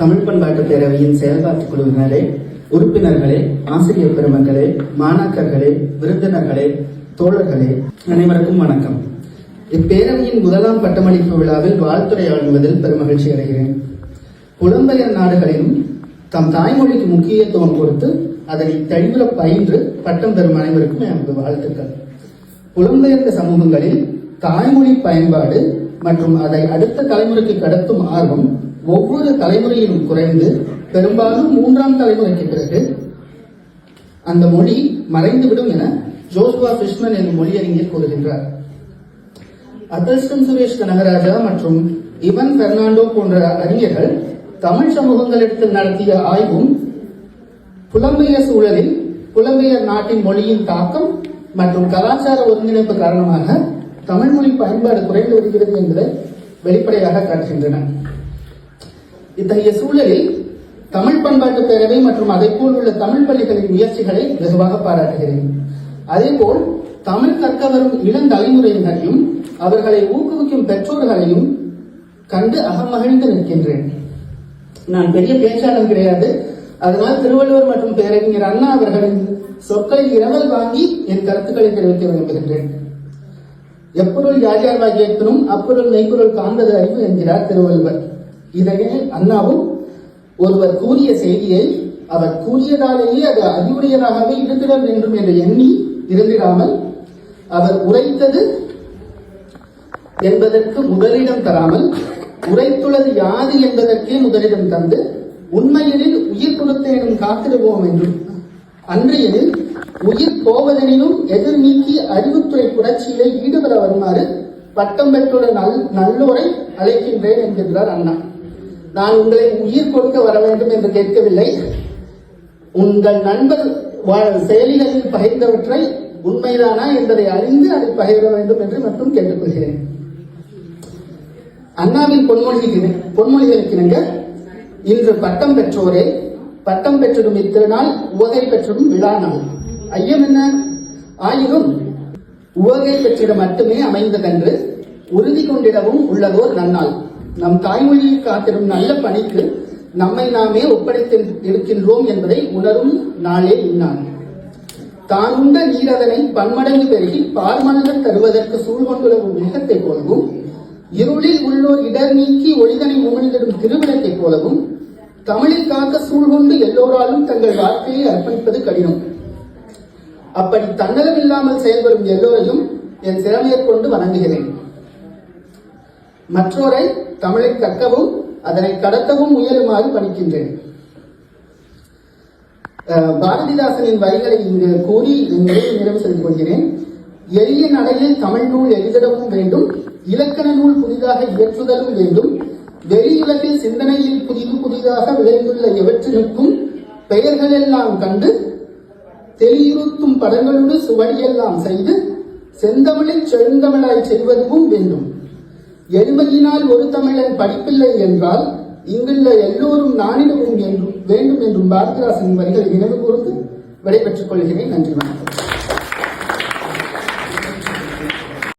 தமிழ் பண்பாட்டு பேரவையின் செயல்பாட்டு குழுவினரே உறுப்பினர்களே ஆசிரியர் பெருமக்களே மாணாக்கர்களே விருந்தினர்களே தோழர்களே அனைவருக்கும் வணக்கம். இப்பேரவையின் முதலாம் பட்டமளிப்பு விழாவில் வாழ்த்துறை வழங்குவதில் பெருமகிழ்ச்சி அடைகிறேன். புலம்பெயர் நாடுகளிலும் தம் தாய்மொழிக்கு முக்கியத்துவம் கொடுத்து அதனை தெளிவுற பயின்று பட்டம் பெறும் அனைவருக்கும் எனது வாழ்த்துக்கள். புலம்பெயர்ந்த சமூகங்களில் தாய்மொழி பயன்பாடு மற்றும் அதை அடுத்த தலைமுறைக்கு கடத்தும் ஆர்வம் ஒவ்வொரு தலைமுறையிலும் குறைந்து பெரும்பாலும் மூன்றாம் தலைமுறைக்கு பிறகு அந்த மொழி மறைந்துவிடும் என ஜோஸ்வா பிஷ்மன் என்னும் மொழியறிஞர் கூறுகின்றார். அதர்ஸ்டன் சுரேஷ் கனகராஜா மற்றும் இவன் பெர்னாண்டோ போன்ற அறிஞர்கள் தமிழ் சமூகங்களிடத்தில் நடத்திய ஆய்வும் புலம்பெயர் சூழலில் புலம்பெயர் நாட்டின் மொழியின் தாக்கம் மற்றும் கலாச்சார ஒருங்கிணைப்பு காரணமாக தமிழ் மொழி பயன்பாடு குறைந்து வருகிறது என்பதை வெளிப்படையாக காட்டுகின்றன. இத்தகைய சூழலில் தமிழ் பண்பாட்டு பேரவை மற்றும் அதைப்போல் உள்ள தமிழ் பள்ளிகளின் முயற்சிகளை வெகுவாக பாராட்டுகிறேன். அதேபோல் தமிழ் கற்க வரும் இளம் தலைமுறையினரையும் அவர்களை ஊக்குவிக்கும் பெற்றோர்களையும் கண்டு அகமகிழ்ந்து நிற்கின்றேன். நான் பெரிய பேச்சாளர் கிடையாது. அதனால் திருவள்ளுவர் மற்றும் பேரறிஞர் அண்ணா அவர்களின் சொற்களை இரவல் வாங்கி என் கருத்துக்களை தெரிவிக்க விரும்புகின்றேன். எப்பொருள் யார் யார் வாக்கியத்தினும் அப்பொருள் மெய்ப்பொருள் காண்பது அறிவு என்கிறார் திருவள்ளுவர். இதையே அண்ணாவும் ஒருவர் கூறிய செய்தியை அவர் கூறியதாலேயே அது அறிவுடையதாகவே இருந்திட வேண்டும் என்று எண்ணி இருந்திடாமல் அவர் உரைத்தது என்பதற்கு முதலிடம் தராமல் உரைத்துள்ளது யாது என்பதற்கே முதலிடம் தந்து உண்மையெனில் உயிர் கொடுத்தேனும் காத்திடுவோம் என்றும் அன்றையில் உயிர் போவதெனினும் எதிர் நீக்கி அறிவுத்துறை புரட்சியிலே ஈடுபட வருமாறு பட்டம் பெற்றுள்ள நல் நல்லோரை அழைக்கின்றேன் என்கின்றார் அண்ணா. நான் உங்களை உயிர் கொடுக்க வர வேண்டும் என்று கேட்கவில்லை. உங்கள் நண்பர் வா- செயலிகளில் பகிர்ந்தவற்றை உண்மைதானா என்பதை அறிந்து அதை பகிர வேண்டும் என்று மட்டும் கேட்டுக்கொள்கிறேன். அண்ணாவின் பொன்மொழிக்கு பொன்மொழிகளுக்கிணங்க இன்று பட்டம் பெற்றோரே பட்டம் பெற்றதும் இத்திருநாள் உவகை பெற்றதும் விழா நாள். ஐயம் என்ன? ஆயினும் உவகை பெற்றிட மட்டுமே அமைந்ததென்று உறுதி கொண்டிடவும் உள்ளதோர் நன்னாள். நம் தாய்மொழியை காத்திடும் நல்ல பணிக்கு நம்மை நாமே ஒப்படைத்து இருக்கின்றோம் என்பதை உணரும் நாளே இந்நாள். தான் உண்ட நீரதனை பன்மடங்கு பெருகி பார்மனகர் தருவதற்கு சூழ்கொண்டுள்ள மேகத்தைப் போலவும் இருளில் உள்ளோர் இடர் நீக்கி ஒளிதனை உமிழ்ந்திடும் திருவிளக்கைப் போலவும் தமிழை காக்க சூழ்கொண்டு எல்லோராலும் தங்கள் வாழ்க்கையை அர்ப்பணிப்பது கடினம். அப்படி தன்னலமில்லாமல் செயல்படும் எல்லோரையும் என் சிறமையைக் கொண்டு வணங்குகிறேன். மற்றோரை தமிழை கற்கவும் அதனை கடத்தவும் முயலுமாறு பணிக்கின்றேன். பாரதிதாசனின் வரிகளை இங்கு கூறி நிறைவு நிறைவு செய்து கொள்கிறேன். எளிய நடையில் தமிழ் நூல் எழுதிடவும் வேண்டும் இலக்கண நூல் புதிதாக இயற்றுதலும் வேண்டும் வெளியுலகில் சிந்தனையில் புதிது புதிதாக விளைந்துள்ள எவற்றிற்கும் பெயர்களெல்லாம் கண்டு தெளியுறுத்தும் படங்களோடு சுவடியெல்லாம் செய்து செந்தமிழில் செழுந்தமிழாய் செய்வதும் வேண்டும். எளிமையினால் ஒரு தமிழன் படிப்பில்லை என்றால் இங்குள்ள எல்லோரும் நானிடவும் என்றும் வேண்டும் என்றும் பாரதிதாசன் வரிகளை நினைவு கூர்ந்து விடைபெற்றுக் கொள்கிறேன். நன்றி வணக்கம்.